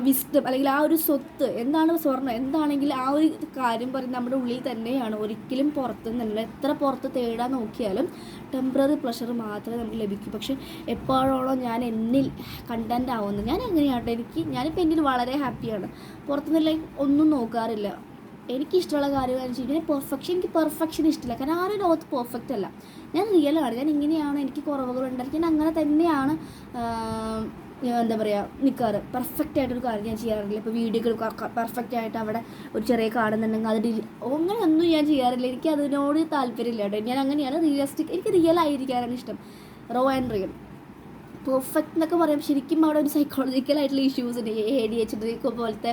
വിസ്ഡം അല്ലെങ്കിൽ ആ ഒരു സ്വത്ത് എന്താണ് സ്വർണം? എന്താണെങ്കിൽ ആ ഒരു കാര്യം പറയും നമ്മുടെ ഉള്ളിൽ തന്നെയാണ്. ഒരിക്കലും പുറത്ത് എത്ര പുറത്ത് തേടാൻ നോക്കിയാലും ടെമ്പററി പ്ലഷർ മാത്രമേ നമുക്ക് ലഭിക്കൂ. പക്ഷെ എപ്പോഴോളം ഞാൻ എന്നിൽ കണ്ടന്റ് ആവുന്നു ഞാൻ എങ്ങനെയാട്ടെ എനിക്ക് ഞാനിപ്പോൾ എന്നിൽ വളരെ ഹാപ്പിയാണ് പുറത്തുനിന്ന് ലൈക്ക് ഒന്നും നോക്കാറില്ല. എനിക്കിഷ്ടമുള്ള കാര്യം എന്ന് വെച്ചാൽ പെർഫെക്ഷൻ എനിക്ക് പെർഫെക്ഷൻ ഇഷ്ടമില്ല കാരണം ആരും ലോകത്ത് പെർഫെക്റ്റ് അല്ല. ഞാൻ റിയലാണ് ഞാൻ ഇങ്ങനെയാണ് എനിക്ക് കുറവുകളുണ്ടായിരിക്കും ഞാൻ അങ്ങനെ തന്നെയാണ് ഞാൻ എന്താ പറയുക നിൽക്കാറ് പെർഫെക്റ്റ് ആയിട്ടൊരു കാര്യം ഞാൻ ചെയ്യാറില്ല. ഇപ്പോൾ വീഡിയോകൾ പെർഫെക്റ്റ് ആയിട്ട് അവിടെ ഒരു ചെറിയ കാണുന്നുണ്ടെങ്കിൽ അത് ഡിലി അങ്ങനെയൊന്നും ഞാൻ ചെയ്യാറില്ല. എനിക്ക് അതിനോട് താല്പര്യമില്ല കേട്ടോ. ഞാൻ അങ്ങനെയാണ് റിയലിസ്റ്റിക് എനിക്ക് റിയൽ ആയിരിക്കാനാണ് ഇഷ്ടം. Raw and real. പെർഫെക്റ്റ് എന്നൊക്കെ പറയാം. ശരിക്കും അവിടെ ഒരു സൈക്കോളജിക്കൽ ആയിട്ടുള്ള ഇഷ്യൂസ് ഉണ്ട്. എ ഡി എച്ച് ഡി പോലത്തെ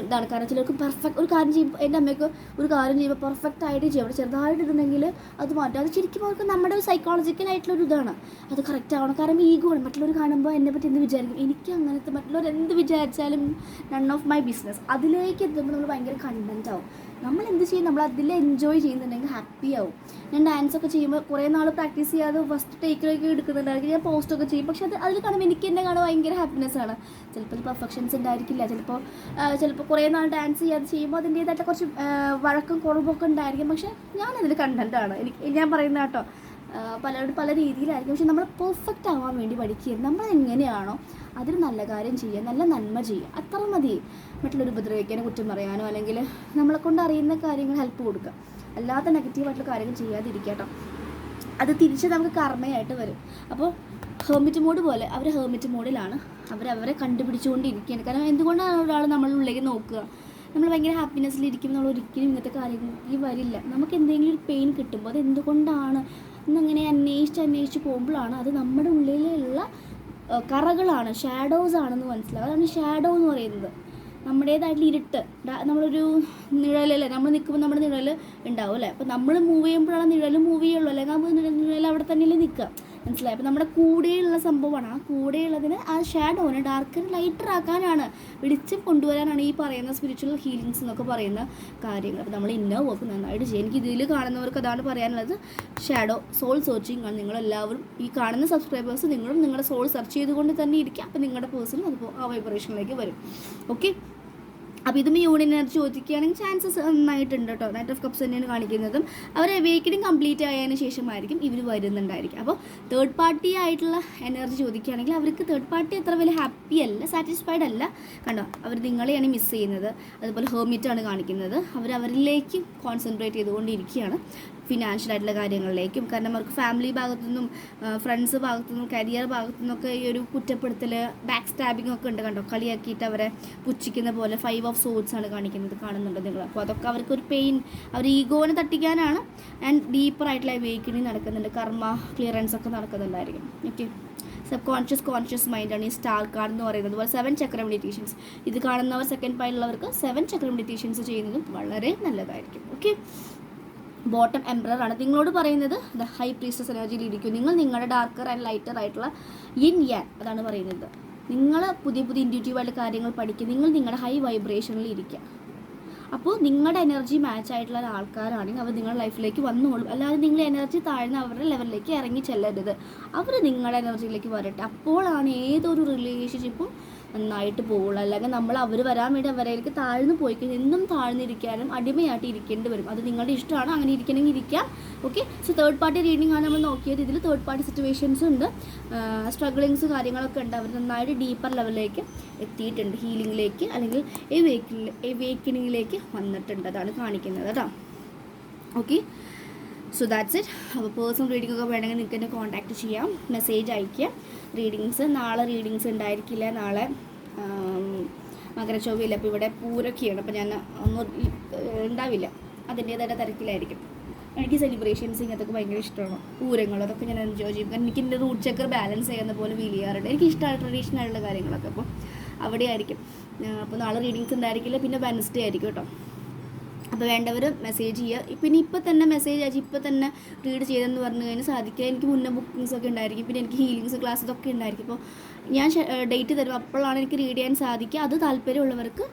ഇതാണ്. കാരണം ചിലർക്ക് പെർഫെക്റ്റ് ഒരു കാര്യം ചെയ്യുമ്പോൾ എന്റെ അമ്മയ്ക്ക് ഒരു കാര്യം ചെയ്യുമ്പോൾ പെർഫെക്റ്റ് ആയിട്ട് ചെയ്യും. അവിടെ ചെറുതായിട്ട് ഇടുന്നെങ്കിൽ അത് മാറ്റും. അത് ശരിക്കും അവർക്ക് നമ്മുടെ ഒരു സൈക്കോളജിക്കൽ ആയിട്ടുള്ള ഒരു ഇതാണ്. അത് കറക്റ്റ് ആവണം. കാരണം ഈഗോ ആണ്. മറ്റുള്ളവർ കാണുമ്പോൾ എന്നെ പറ്റി എന്ത് വിചാരിക്കും? എനിക്ക് അങ്ങനത്തെ മറ്റുള്ളവർ എന്ത് വിചാരിച്ചാലും നൺ ഓഫ് മൈ ബിസിനസ് അതിലേക്ക് എത്തുമ്പോൾ നമ്മൾ ഭയങ്കര കണ്ടന്റ് ആവും. നമ്മൾ എന്ത് ചെയ്യും? നമ്മൾ അതിൽ എൻജോയ് ചെയ്യുന്നുണ്ടെങ്കിൽ ഹാപ്പി ആവും. ഞാൻ ഡാൻസ് ഒക്കെ ചെയ്യുമ്പോൾ കുറേ നാൾ പ്രാക്ടീസ് ചെയ്യാതെ ഫസ്റ്റ് ടേക്കിലൊക്കെ എടുക്കുന്നുണ്ടായിരിക്കും. ഞാൻ പോസ്റ്റ് ഒക്കെ ചെയ്യും. പക്ഷേ അത് അതിൽ കാണുമ്പോൾ എനിക്ക് എന്നെ കാണാൻ ഭയങ്കര ഹാപ്പിനെസ് ആണ്. ചിലപ്പോൾ പെർഫെക്ഷൻസ് ഉണ്ടായിരിക്കില്ല. ചിലപ്പോൾ ചിലപ്പോൾ കുറേ നാൾ ഡാൻസ് ചെയ്യാതെ ചെയ്യുമ്പോൾ അതിന്റേതായിട്ട് കുറച്ച് വഴക്കും കുറവൊക്കെ ഉണ്ടായിരിക്കും. പക്ഷെ ഞാനതിൽ കണ്ടന്റ് ആണ്. എനിക്ക് ഞാൻ പറയുന്ന കേട്ടോ. പലരോട് പല രീതിയിലായിരിക്കും. പക്ഷെ നമ്മൾ പെർഫെക്റ്റ് ആവാൻ വേണ്ടി പഠിക്കുക നമ്മൾ എങ്ങനെയാണോ അതിൽ നല്ല കാര്യം ചെയ്യുക നല്ല നന്മ ചെയ്യുക. അത്ര മതി മറ്റുള്ളവർ ഉപദ്രവിക്കാനോ കുറ്റം പറയാനോ അല്ലെങ്കിൽ നമ്മളെ കൊണ്ട് അറിയുന്ന കാര്യങ്ങൾ ഹെൽപ്പ് കൊടുക്കുക. അല്ലാത്ത നെഗറ്റീവായിട്ടുള്ള കാര്യങ്ങൾ ചെയ്യാതിരിക്കട്ടോ കേട്ടോ. അത് തിരിച്ച് നമുക്ക് കർമ്മയായിട്ട് വരും. അപ്പോൾ ഹേമിറ്റ് മോഡ് പോലെ അവർ ഹേമിറ്റ് മോഡിലാണ് അവർ അവരെ കണ്ടുപിടിച്ചുകൊണ്ടിരിക്കുകയാണ്. കാരണം എന്തുകൊണ്ടാണ് ഒരാൾ നമ്മളുടെ ഉള്ളിലേക്ക് നോക്കുക? നമ്മൾ ഭയങ്കര ഹാപ്പിനെസ്സിലിരിക്കുമ്പോൾ നമ്മൾ ഒരിക്കലും ഇങ്ങനത്തെ കാര്യങ്ങളിലേക്ക് വരില്ല. നമുക്ക് എന്തെങ്കിലും ഒരു പെയിൻ കിട്ടുമ്പോൾ അത് എന്തുകൊണ്ടാണ് എന്നങ്ങനെ അന്വേഷിച്ച് അന്വേഷിച്ച് പോകുമ്പോഴാണ് അത് നമ്മുടെ ഉള്ളിലുള്ള കറകളാണ് ഷാഡോസ് ആണെന്ന് മനസ്സിലാവും അതാണ് ഷാഡോ എന്ന് പറയുന്നത്. നമ്മുടേതായിട്ടുള്ള ഇരുട്ട്. നമ്മളൊരു നിഴലല്ലേ? നമ്മൾ നിൽക്കുമ്പോൾ നമ്മുടെ നിഴൽ ഉണ്ടാവും അല്ലേ? അപ്പോൾ നമ്മൾ മൂവ് ചെയ്യുമ്പോഴാണ് നിഴൽ മൂവ് ചെയ്യുള്ളൂ. അല്ലെങ്കിൽ നമ്മൾ നിഴൽ അവിടെ തന്നെയല്ലേ നിൽക്കുക. മനസ്സിലായി? അപ്പോൾ നമ്മുടെ കൂടെയുള്ള സംഭവമാണ്. ആ കൂടെയുള്ളതിന് ആ ഷാഡോനെ ഡാർക്കർ ലൈറ്റർ ആക്കാനാണ് വെളിച്ചം കൊണ്ടുവരാനാണ് ഈ പറയുന്ന സ്പിരിച്വൽ ഹീലിങ്സ് എന്നൊക്കെ പറയുന്ന കാര്യങ്ങൾ. അപ്പോൾ നമ്മൾ ഇന്ന വർക്ക് നന്നായിട്ട് ചെയ്യും. എനിക്ക് ഇതിൽ കാണുന്നവർക്ക് അതാണ് പറയാനുള്ളത്. ഷാഡോ സോൾ സെർച്ചിങ് ആണ് നിങ്ങളെല്ലാവരും. ഈ കാണുന്ന സബ്സ്ക്രൈബേഴ്സ് നിങ്ങളും നിങ്ങളുടെ സോൾ സെർച്ച് ചെയ്തുകൊണ്ട് തന്നെ ഇരിക്കുക അപ്പോൾ നിങ്ങളുടെ പേഴ്സണൽ അതിപ്പോൾ ആ വൈബ്രേഷനിലേക്ക് വരും. ഓക്കെ അപ്പോൾ ഇതും എനർജി ചോദിക്കുകയാണെങ്കിൽ ചാൻസസ് നന്നായിട്ടുണ്ട് കേട്ടോ. നൈറ്റ് ഓഫ് കപ്സ് തന്നെയാണ് കാണിക്കുന്നതും. അവർ അവേക്കണിങ് കംപ്ലീറ്റ് ആയതിന് ശേഷമായിരിക്കും ഇവർ വരുന്നുണ്ടായിരിക്കും. അപ്പോൾ തേർഡ് പാർട്ടി ആയിട്ടുള്ള എനർജി ചോദിക്കുകയാണെങ്കിൽ അവർക്ക് തേർഡ് പാർട്ടി അത്ര വലിയ ഹാപ്പി അല്ല സാറ്റിസ്ഫൈഡ് അല്ല. കണ്ടോ? അവർ നിങ്ങളെയാണ് മിസ് ചെയ്യുന്നത്. അതുപോലെ ഹെർമിറ്റ് ആണ് കാണിക്കുന്നത്. അവർ അവരിലേക്ക് കോൺസെൻട്രേറ്റ് ചെയ്തുകൊണ്ടിരിക്കുകയാണ്. ഫിനാൻഷ്യൽ ആയിട്ടുള്ള കാര്യങ്ങളിലേക്കും കാരണം അവർക്ക് ഫാമിലി ഭാഗത്തു നിന്നും ഫ്രണ്ട്സ് ഭാഗത്തു നിന്നും കരിയർ ഭാഗത്തു നിന്നൊക്കെ ഈ ഒരു കുറ്റപ്പെടുത്തൽ ബാക്ക് സ്റ്റാബിംഗ് ഒക്കെ ഉണ്ട് കണ്ടോ? കളിയാക്കിയിട്ട് അവരെ പുച്ഛിക്കുന്ന പോലെ ഫൈവ് ഓഫ് സോഡ്സ് ആണ് കാണിക്കുന്നത് കാണുന്നുണ്ട് നിങ്ങൾ. അപ്പോൾ അതൊക്കെ അവർക്ക് ഒരു പെയിൻ അവർ ഈഗോനെ തട്ടിക്കാനാണ് ആൻഡ് ഡീപ്പറായിട്ടുള്ള വേക്കിനിങ് നടക്കുന്നുണ്ട്. കർമ്മ ക്ലിയറൻസ് ഒക്കെ നടക്കുന്നുണ്ടായിരിക്കും. ഓക്കെ സബ് കോൺഷ്യസ് കോൺഷ്യസ് മൈൻഡാണ് ഈ സ്റ്റാർ കാർഡ് എന്ന് പറയുന്നത്. അതുപോലെ സെവൻ ചക്ര മെഡിറ്റേഷൻസ് ഇത് കാണുന്നവർ സെക്കൻഡ് പായിലുള്ളവർക്ക് സെവൻ ചക്ര മെഡിറ്റേഷൻസ് ചെയ്യുന്നതും വളരെ നല്ലതായിരിക്കും. ഓക്കെ ബോട്ടം എംബ്രർ ആണ്. നിങ്ങളോട് പറയുന്നത് ദ ഹൈ പ്രീസ്റ്റസ് എനർജിയിൽ ഇരിക്കും. നിങ്ങൾ നിങ്ങളുടെ ഡാർക്കർ ആൻഡ് ലൈറ്റർ ആയിട്ടുള്ള ഇൻ യാൻ അതാണ് പറയുന്നത്. നിങ്ങൾ പുതിയ പുതിയ ഇൻഡ്യൂറ്റീവായിട്ട് കാര്യങ്ങൾ പഠിക്കുക. നിങ്ങൾ നിങ്ങളുടെ ഹൈ വൈബ്രേഷനിൽ ഇരിക്കുക. അപ്പോൾ നിങ്ങളുടെ എനർജി മാച്ച് ആയിട്ടുള്ള ആൾക്കാരാണെങ്കിൽ അവർ നിങ്ങളുടെ ലൈഫിലേക്ക് വന്നോളും. അല്ലാതെ നിങ്ങൾ എനർജി താഴ്ന്ന അവരുടെ ലെവലിലേക്ക് ഇറങ്ങി ചെല്ലരുത്. അവർ നിങ്ങളുടെ എനർജിയിലേക്ക് വരട്ടെ. അപ്പോഴാണ് ഏതൊരു റിലേഷൻഷിപ്പും നന്നായിട്ട് പോകുള്ളൂ അല്ലെങ്കിൽ നമ്മൾ അവർ വരാൻ വേണ്ടി അവരേക്ക് താഴ്ന്നു പോയി കഴിഞ്ഞാൽ എന്നും താഴ്ന്നിരിക്കാനും അടിമയായിട്ട് ഇരിക്കേണ്ടി വരും. അത് നിങ്ങളുടെ ഇഷ്ടമാണ് അങ്ങനെ ഇരിക്കണമെങ്കിൽ ഇരിക്കാം. Okay so third party reading ആണ് നമ്മൾ നോക്കിയത്. ഇതിൽ തേർഡ് പാർട്ടി സിറ്റുവേഷൻസ് ഉണ്ട്. സ്ട്രഗിളിങ്സ് കാര്യങ്ങളൊക്കെ ഉണ്ട്. അവർ നന്നായിട്ട് ഡീപ്പർ ലെവലിലേക്ക് എത്തിയിട്ടുണ്ട്. ഹീലിംഗിലേക്ക് അല്ലെങ്കിൽ എവേക്കണിങ്ങിലേക്ക് വന്നിട്ടുണ്ട്. അതാണ് കാണിക്കുന്നത് കേട്ടോ. ഓക്കെ സോ ദാറ്റ്സ് ഇറ്റ് അപ്പോൾ പേഴ്സണൽ റീഡിംഗ് ഒക്കെ വേണമെങ്കിൽ നിങ്ങൾക്ക് എന്നെ കോൺടാക്റ്റ് ചെയ്യാം. മെസ്സേജ് അയക്കുക റീഡിങ്സ് നാളെ റീഡിങ്സ് ഉണ്ടായിരിക്കില്ല. നാളെ ആം, മകരച്ചൊവ്വയില്ല അപ്പോൾ ഇവിടെ പൂരൊക്കെയാണ്. അപ്പോൾ ഞാൻ ഒന്നും ഉണ്ടാവില്ല. അതിന്റേതായ തിരക്കിലായിരിക്കും. എനിക്ക് സെലിബ്രേഷൻസ് ഇങ്ങനത്തെ ഭയങ്കര ഇഷ്ടമാണ്. പൂരങ്ങൾ അതൊക്കെ ഞാൻ എൻജോയ് ചെയ്യും. കാരണം എനിക്ക് എന്റെ റൂട്ട് ചക്കർ ബാലൻസ് ചെയ്യുന്ന പോലെ ഫീൽ ചെയ്യാറുണ്ട്. എനിക്ക് ഇഷ്ടമാണ് ട്രഡീഷണൽ ആയിട്ടുള്ള കാര്യങ്ങളൊക്കെ. അപ്പോൾ അവിടെ ആയിരിക്കും അപ്പോൾ നാളെ റീഡിങ്സ് ഉണ്ടായിരിക്കില്ല. പിന്നെ വെനസ്ഡേ ആയിരിക്കും കേട്ടോ. അപ്പോൾ വേണ്ടവർ മെസ്സേജ് ചെയ്യുക ഇപ്പം ഇനി ഇപ്പം തന്നെ മെസ്സേജ് അയച്ച് ഇപ്പം തന്നെ റീഡ് ചെയ്തെന്ന് പറഞ്ഞു കഴിഞ്ഞാൽ സാധിക്കുക എനിക്ക് മുന്നേ ബുക്കിങ്സ് ഒക്കെ ഉണ്ടായിരിക്കും. പിന്നെ എനിക്ക് ഹീലിങ്സ് ക്ലാസ് ഇതൊക്കെ ഉണ്ടായിരിക്കും. അപ്പോൾ ഞാൻ ഡേറ്റ് തരും അപ്പോഴാണ് എനിക്ക് റീഡ് ചെയ്യാൻ സാധിക്കുക. അത് താല്പര്യമുള്ളവർക്ക്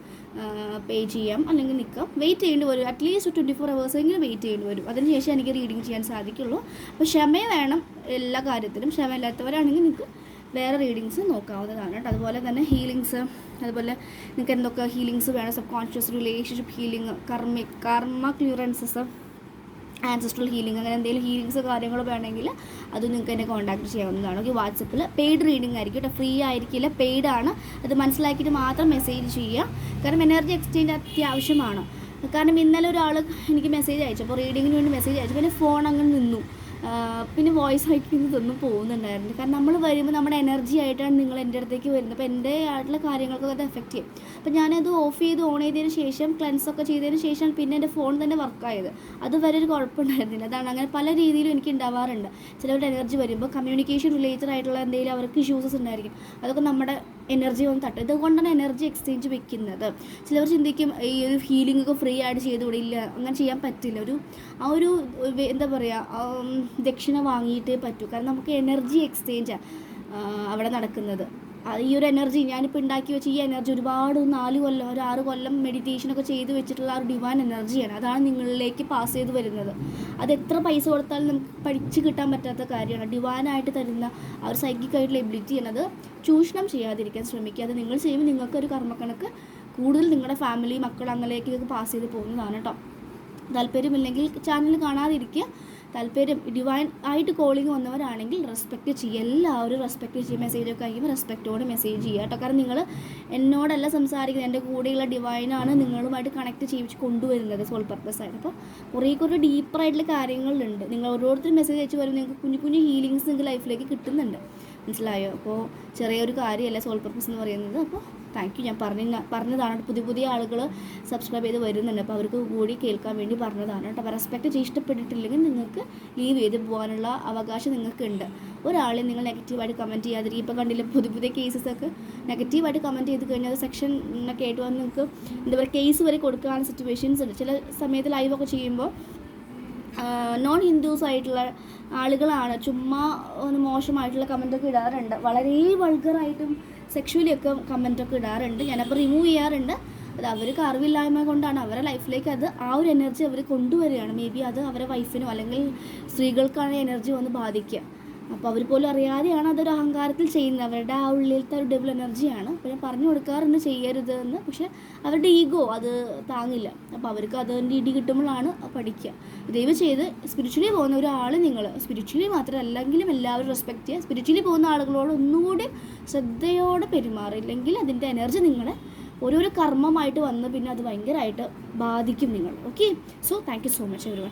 പേ ചെയ്യാം. അല്ലെങ്കിൽ നിൽക്കാം. വെയിറ്റ് ചെയ്യേണ്ടി വരും. At least twenty four hours എങ്കിലും വെയിറ്റ് ചെയ്യേണ്ടി വരും. അതിനുശേഷം എനിക്ക് റീഡിങ് ചെയ്യാൻ സാധിക്കുള്ളൂ. അപ്പോൾ ക്ഷമ വേണം എല്ലാ കാര്യത്തിലും. ക്ഷമ ഇല്ലാത്തവരാണെങ്കിൽ നിങ്ങൾക്ക് വേറെ റീഡിങ്സ് നോക്കാവുന്നതാണ് കേട്ടോ. അതുപോലെ തന്നെ ഹീലിങ്സ് അതുപോലെ നിങ്ങൾക്ക് എന്തൊക്കെ ഹീലിങ്സ് വേണം സബ് കോൺഷ്യസ് റിലേഷൻഷിപ്പ് ഹീലിംഗ് കർമ്മ കർമ്മ ക്ലിയറൻസസ് ആൻസസ്ട്രൽ ഹീലിംഗ് അങ്ങനെ എന്തെങ്കിലും ഹീലിങ്സ് കാര്യങ്ങൾ വേണമെങ്കിൽ അത് നിങ്ങൾക്ക് എന്നെ കോൺടാക്ട് ചെയ്യാവുന്നതാണ്. ഓക്കെ വാട്സപ്പിൽ പെയ്ഡ് റീഡിംഗ് ആയിരിക്കും കേട്ടോ. ഫ്രീ ആയിരിക്കില്ല പെയ്ഡ് ആണ്. അത് മനസ്സിലാക്കിയിട്ട് മാത്രം മെസ്സേജ് ചെയ്യുക. കാരണം എനർജി എക്സ്ചേഞ്ച് അത്യാവശ്യമാണ്. കാരണം ഇന്നലെ ഒരാൾ എനിക്ക് മെസ്സേജ് അയച്ചു. അപ്പോൾ റീഡിങ്ങിന് വേണ്ടി മെസ്സേജ് അയച്ചു. പിന്നെ ഫോൺ അങ്ങനെ നിന്നു. പിന്നെ വോയിസ് അയക്കുന്നതൊന്നും പോകുന്നുണ്ടായിരുന്നു കാരണം നമ്മൾ വരുമ്പോൾ നമ്മുടെ എനർജി ആയിട്ടാണ് നിങ്ങൾ എന്റെ അടുത്തേക്ക് വരുന്നത്. അപ്പോൾ എന്റെ ആയിട്ടുള്ള കാര്യങ്ങൾക്കൊക്കെ അത് എഫക്റ്റ് ചെയ്യും. അപ്പോൾ ഞാനത് ഓഫ് ചെയ്ത് ഓൺ ചെയ്തതിന് ശേഷം ക്ലൻസ് ഒക്കെ ചെയ്തതിന് ശേഷം പിന്നെ എന്റെ ഫോൺ തന്നെ വർക്കായത് അതുവരെ ഒരു കുഴപ്പമുണ്ടായിരുന്നില്ല. അതാണ് അങ്ങനെ പല രീതിയിലും എനിക്ക് ഉണ്ടാവാറുണ്ട് ചിലവരുടെ എനർജി വരുമ്പോൾ കമ്മ്യൂണിക്കേഷൻ റിലേറ്റഡ് ആയിട്ടുള്ള എന്തെങ്കിലും അവർക്ക് ഇഷ്യൂസസ് ഉണ്ടായിരിക്കും. അതൊക്കെ നമ്മുടെ എനർജി ഒന്ന് തട്ടും. ഇതുകൊണ്ടാണ് എനർജി എക്സ്ചേഞ്ച് വെക്കുന്നത്. ചിലവർ ചിന്തിക്കും ഈ ഒരു ഹീലിംഗ് ഒക്കെ ഫ്രീ ആയിട്ട് ചെയ്ത് വിടില്ല അങ്ങനെ ചെയ്യാൻ പറ്റില്ല. ഒരു ആ ഒരു എന്താ പറയുക ദക്ഷിണ വാങ്ങിയിട്ടേ പറ്റൂ. കാരണം നമുക്ക് എനർജി എക്സ്ചേഞ്ചാണ് അവിടെ നടക്കുന്നത്. ഈ ഒരു എനർജി ഞാനിപ്പോൾ ഉണ്ടാക്കി വെച്ച ഈ എനർജി ഒരുപാട് നാല് കൊല്ലം ഒരു ആറ് കൊല്ലം മെഡിറ്റേഷനൊക്കെ ചെയ്ത് വെച്ചിട്ടുള്ള ആ ഒരു ഡിവൈൻ എനർജിയാണ് അതാണ് നിങ്ങളിലേക്ക് പാസ് ചെയ്ത് വരുന്നത്. അത് എത്ര പൈസ കൊടുത്താലും നമുക്ക് പഠിച്ച് കിട്ടാൻ പറ്റാത്ത കാര്യമാണ്. ഡിവൈനായിട്ട് തരുന്ന ആ ഒരു സൈക്കിക് ആയിട്ടുള്ള എബിലിറ്റി എന്നത് ചൂഷണം ചെയ്യാതിരിക്കാൻ ശ്രമിക്കുക. അത് നിങ്ങൾ ചെയ്യുമ്പോൾ നിങ്ങൾക്കൊരു കർമ്മക്കണക്ക് കൂടുതൽ നിങ്ങളുടെ ഫാമിലി മക്കൾ അങ്ങനെയൊക്കെ പാസ് ചെയ്ത് പോകുന്നതാണ് കേട്ടോ താല്പര്യമില്ലെങ്കിൽ ചാനൽ കാണാതിരിക്കുക. താല്പര്യം ഡിവൈൻ ആയിട്ട് കോളിങ് വന്നവരാണെങ്കിൽ റെസ്പെക്റ്റ് ചെയ്യുക. എല്ലാവരും റെസ്പെക്റ്റ് ചെയ്യുക. മെസ്സേജൊക്കെ അയക്കുമ്പോൾ റെസ്പെക്റ്റോടെ മെസ്സേജ് ചെയ്യുക കേട്ടോ. കാരണം നിങ്ങൾ എന്നോടല്ല സംസാരിക്കുന്നത്. എന്റെ കൂടെയുള്ള ഡിവൈനാണ് നിങ്ങളുമായിട്ട് കണക്ട് ചെയ്യിച്ച് കൊണ്ടുവരുന്നത് സോൾ പർപ്പസ് ആയിട്ട്. അപ്പോൾ കുറേ കുറേ ഡീപ്പറായിട്ടുള്ള കാര്യങ്ങളുണ്ട്. നിങ്ങൾ ഓരോരുത്തരും മെസ്സേജ് അയച്ച് വരുമ്പോൾ നിങ്ങൾക്ക് കുഞ്ഞു കുഞ്ഞു ഹീലിങ്സ് നിങ്ങൾക്ക് ലൈഫിലേക്ക് കിട്ടുന്നുണ്ട്. മനസ്സിലായോ? അപ്പോൾ ചെറിയൊരു കാര്യമല്ല സോൾ പർപ്പസ് എന്ന് പറയുന്നത്. അപ്പോൾ താങ്ക് യു ഞാൻ പറഞ്ഞ പറഞ്ഞതാണ് പുതിയ പുതിയ ആളുകൾ സബ്സ്ക്രൈബ് ചെയ്ത് വരുന്നുണ്ട്. അപ്പോൾ അവർക്ക് കൂടി കേൾക്കാൻ വേണ്ടി പറഞ്ഞതാണ് കേട്ടോ. അപ്പോൾ റെസ്പെക്റ്റ് ചെയ്ത് ഇഷ്ടപ്പെട്ടിട്ടില്ലെങ്കിൽ നിങ്ങൾക്ക് ലീവ് ചെയ്ത് പോകാനുള്ള അവകാശം നിങ്ങൾക്കുണ്ട്. ഒരാളെ നിങ്ങൾ നെഗറ്റീവായിട്ട് കമന്റ് ചെയ്യാതിരിക്കും ഇപ്പോൾ കണ്ടില്ല പുതിയ പുതിയ കേസസ് ഒക്കെ നെഗറ്റീവായിട്ട് കമന്റ് ചെയ്ത് കഴിഞ്ഞാൽ സെക്ഷൻ ഒക്കെ ആയിട്ട് വന്ന് നിങ്ങൾക്ക് എന്താ പറയുക കേസ് വരെ കൊടുക്കാനുള്ള സിറ്റുവേഷൻസ് ഉണ്ട്. ചില സമയത്ത് ലൈവൊക്കെ ചെയ്യുമ്പോൾ നോൺ ഹിന്ദുസ് ആയിട്ടുള്ള ആളുകളാണ്. ചുമ്മാ ഒന്ന് മോശമായിട്ടുള്ള കമന്റൊക്കെ ഇടാറുണ്ട്. വളരെ വൾഗറായിട്ടും സെക്ഷുവലി ഒക്കെ കമന്റൊക്കെ ഇടാറുണ്ട്. ഞാനപ്പോൾ റിമൂവ് ചെയ്യാറുണ്ട്. അത് അവർക്ക് അറിവില്ലായ്മ കൊണ്ടാണ്. അവരുടെ ലൈഫിലേക്ക് അത് ആ ഒരു എനർജി അവർ കൊണ്ടുവരികയാണ്. മേ ബി അത് അവരുടെ വൈഫിനോ അല്ലെങ്കിൽ സ്ത്രീകൾക്കാണ് എനർജി വന്ന് ബാധിക്കുക. അപ്പോൾ അവർ പോലും അറിയാതെയാണ് അതൊരു അഹങ്കാരത്തിൽ ചെയ്യുന്നത്. അവരുടെ ആ ഉള്ളിലത്തെ ഒരു ഡബിൾ എനർജിയാണ് അപ്പോൾ ഞാൻ പറഞ്ഞു കൊടുക്കാറുണ്ട് ചെയ്യരുത് എന്ന്. പക്ഷെ അവരുടെ ഈഗോ അത് താങ്ങില്ല. അപ്പോൾ അവർക്ക് അതിന്റെ ഇടി കിട്ടുമ്പോഴാണ് പഠിക്കുക. ദൈവം ചെയ്ത് സ്പിരിച്വലി പോകുന്ന ഒരാൾ നിങ്ങൾ സ്പിരിച്വലി മാത്രം അല്ലെങ്കിലും എല്ലാവരും റെസ്പെക്റ്റ് ചെയ്യുക. സ്പിരിച്വലി പോകുന്ന ആളുകളോട് ഒന്നുകൂടി ശ്രദ്ധയോടെ പെരുമാറില്ലെങ്കിൽ അതിന്റെ എനർജി നിങ്ങളെ ഓരോരോ കർമ്മമായിട്ട് വന്ന് പിന്നെ അത് ഭയങ്കരമായിട്ട് ബാധിക്കും നിങ്ങൾ. Okay so thank you so much every